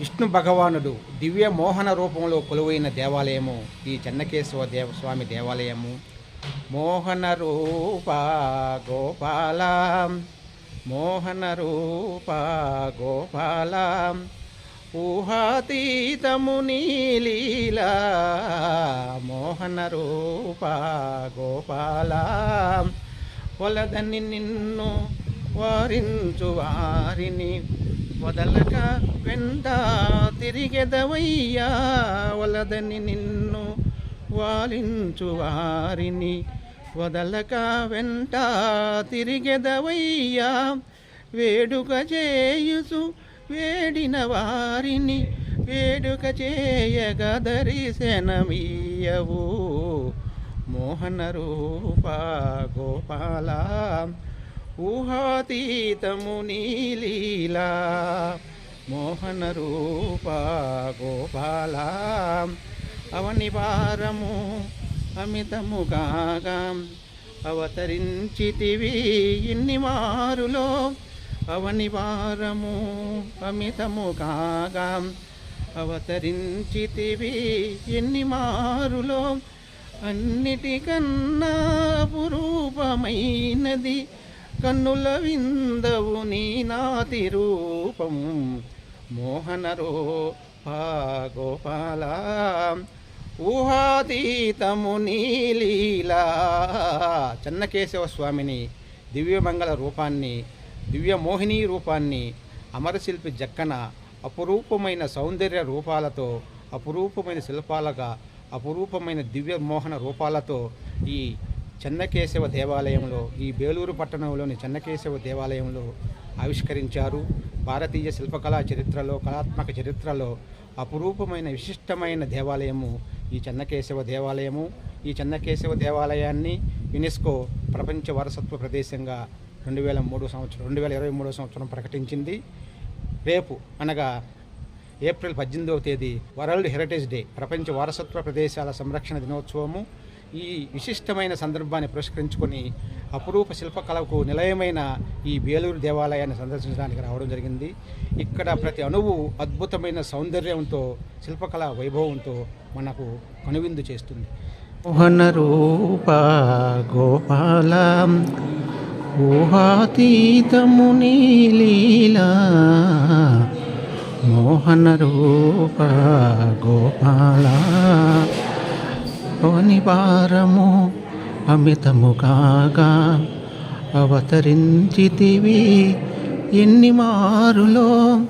విష్ణు భగవానుడు దివ్య మోహన రూపంలో కొలువైన దేవాలయము ఈ చెన్నకేశవ దేవ స్వామి దేవాలయము. మోహన రూప గోపాల మోహన రూప గోపాల ఊహాతీతము నీలీల మోహన రూప గోపాల. వలదని నిన్ను వారించు వారిని వదలక వెంట తిరిగెదవయ్యా వలదని నిన్ను వాలించు వారిని. వదలక వెంట తిరిగెదవయ్యా వేడుక చేయుసు వేడిన వారిని. వేడుక చేయగ దర్శనమీయవు మోహన రూప గోపాల. ఊహాతీతము నీలీలా మోహన రూప గోపాల. అవనివారము అమితము కాగా. అవతరించితివి ఇన్ని వారులో అవనివారము అమితము కాగా. అవతరించితివి ఎన్ని మారులో అన్నిటికన్నా అపురూపమైనది కన్నుల విందవు నీ నాతి రూపం. మోహన రూపా ఊహాతీతము నీలీలా చెన్నకేశవ స్వామిని దివ్యమంగళ రూపాన్ని దివ్య మోహిని రూపాన్ని అమరశిల్పి జక్కన అపురూపమైన సౌందర్య రూపాలతో అపురూపమైన శిల్పాలుగా అపురూపమైన దివ్య మోహన రూపాలతో ఈ చెన్నకేశవ దేవాలయంలో ఈ బేలూరు పట్టణంలోని చెన్నకేశవ దేవాలయంలో ఆవిష్కరించారు. భారతీయ శిల్పకళా చరిత్రలో కళాత్మక చరిత్రలో అపురూపమైన విశిష్టమైన దేవాలయము ఈ చెన్నకేశవ దేవాలయము. ఈ చెన్నకేశవ దేవాలయాన్ని యునెస్కో ప్రపంచ వారసత్వ ప్రదేశంగా రెండు వేల మూడు సంవత్సరం రెండు వేల ఇరవై మూడో సంవత్సరం ప్రకటించింది. రేపు అనగా ఏప్రిల్ పద్దెనిమిదవ తేదీ వరల్డ్ హెరిటేజ్ డే ప్రపంచ వారసత్వ ప్రదేశాల సంరక్షణ దినోత్సవము. ఈ విశిష్టమైన సందర్భాన్ని పురస్కరించుకొని అపురూప శిల్పకళకు నిలయమైన ఈ బేలూరు దేవాలయాన్ని సందర్శించడానికి రావడం జరిగింది. ఇక్కడ ప్రతి అణువు అద్భుతమైన సౌందర్యంతో శిల్పకళ వైభవంతో మనకు కనువిందు చేస్తుంది. మోహన రూప గోపాల ఊహాతీతముని లీలా మోహన రూప గోపాల. అవనివారము భారము కాగా అవతరించితివి. ఎన్ని మారులో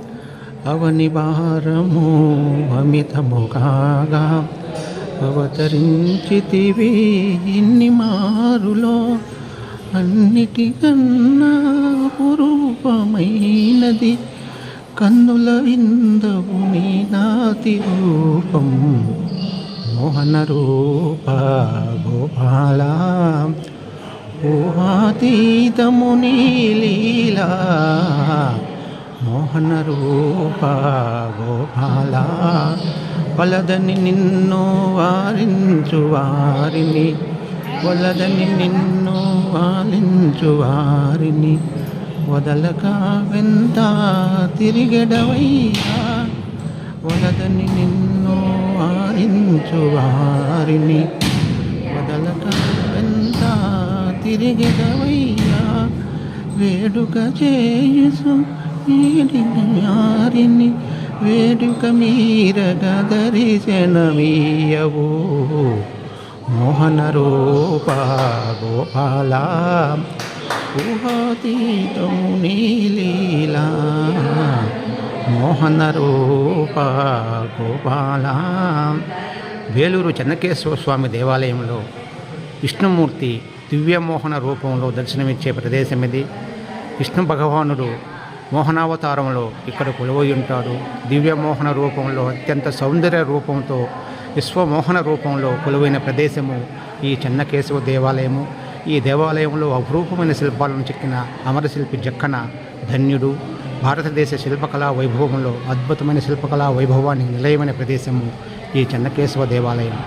అవనివారము భారము కాగా అవతరించితివి. ఎన్ని మారులో అన్నిటికన్నా రూపమైనది కన్నుల విందవు నీ నాతి రూపం. మోహన రూప గోపాల. ఊహాతీతముని లీలా. మోహన రూప గోపాల. వలదని నిన్ను వారించు వారిని. వలదని నిన్ను వారించు వారిని. వదలక వెంత తిరిగెడవయ్యా. వలదని నిన్ను వారించు వారిని వదలక ఎంత తిరిగెదవయ్యా వేడుక చేయుసు వారిని వేడుక మీరగ దరిశనమీయవు మోహన రూప గోపాల ఊహాతీతము నీలీలా. మోహన రూప గోపాల. వేలూరు చెన్నకేశ్వర స్వామి దేవాలయంలో విష్ణుమూర్తి దివ్యమోహన రూపంలో దర్శనమిచ్చే ప్రదేశం ఇది. విష్ణు భగవానుడు మోహనావతారంలో ఇక్కడ కొలువై ఉంటాడు. దివ్యమోహన రూపంలో అత్యంత సౌందర్య రూపంతో విశ్వమోహన రూపంలో కొలువైన ప్రదేశము ఈ చెన్నకేశవ దేవాలయము. ఈ దేవాలయంలో అపురూపమైన శిల్పాలను చెక్కిన అమరశిల్పి జక్కన ధన్యుడు. భారతదేశ శిల్పకళా వైభవంలో అద్భుతమైన శిల్పకళా వైభవానికి నిలయమైన ప్రదేశము ఈ చెన్నకేశవ దేవాలయం.